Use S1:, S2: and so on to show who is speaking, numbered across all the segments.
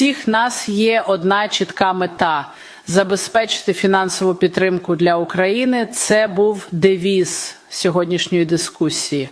S1: всіх нас є одна чітка мета забезпечити фінансову підтримку для України. Це був девіз сьогоднішньої дискусії.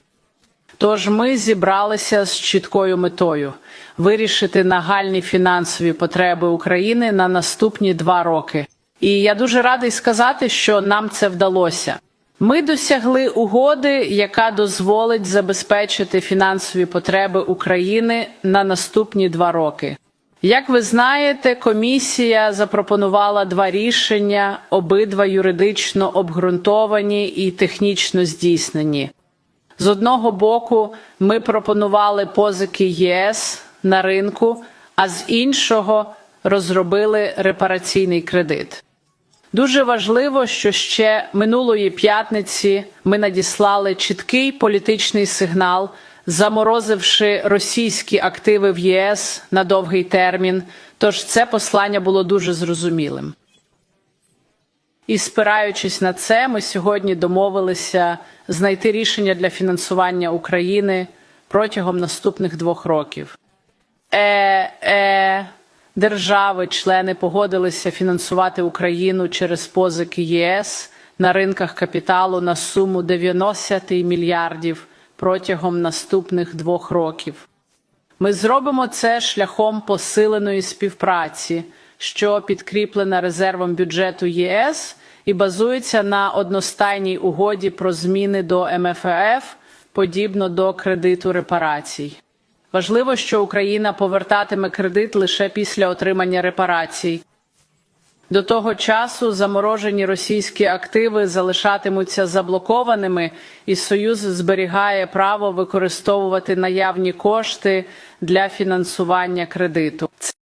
S1: Тож ми зібралися з чіткою метою вирішити нагальні фінансові потреби України на наступні два роки. І я дуже радий сказати, що нам це вдалося. Ми досягли угоди, яка дозволить забезпечити фінансові потреби України на наступні два роки. Як ви знаєте, комісія запропонувала два рішення, обидва юридично обґрунтовані і технічно здійснені. З одного боку, ми пропонували позики ЄС на ринку, а з іншого розробили репараційний кредит. Дуже важливо, що ще минулої п'ятниці ми надіслали чіткий політичний сигнал, заморозивши російські активи в ЄС на довгий термін. Тож це послання було дуже зрозумілим. І спираючись на це, ми сьогодні домовилися знайти рішення для фінансування України протягом наступних двох років. Е, е, держави, члени погодилися фінансувати Україну через позики ЄС на ринках капіталу на суму 90 мільярдів протягом наступних двох років. Ми зробимо це шляхом посиленої співпраці, що підкріплена резервом бюджету ЄС і базується на одностайній угоді про зміни до МФФ, подібно до кредиту репарацій. Важливо, що Україна повертатиме кредит лише після отримання репарацій. До того часу заморожені російські активи залишатимуться заблокованими, і Союз зберігає право використовувати наявні кошти для фінансування кредиту.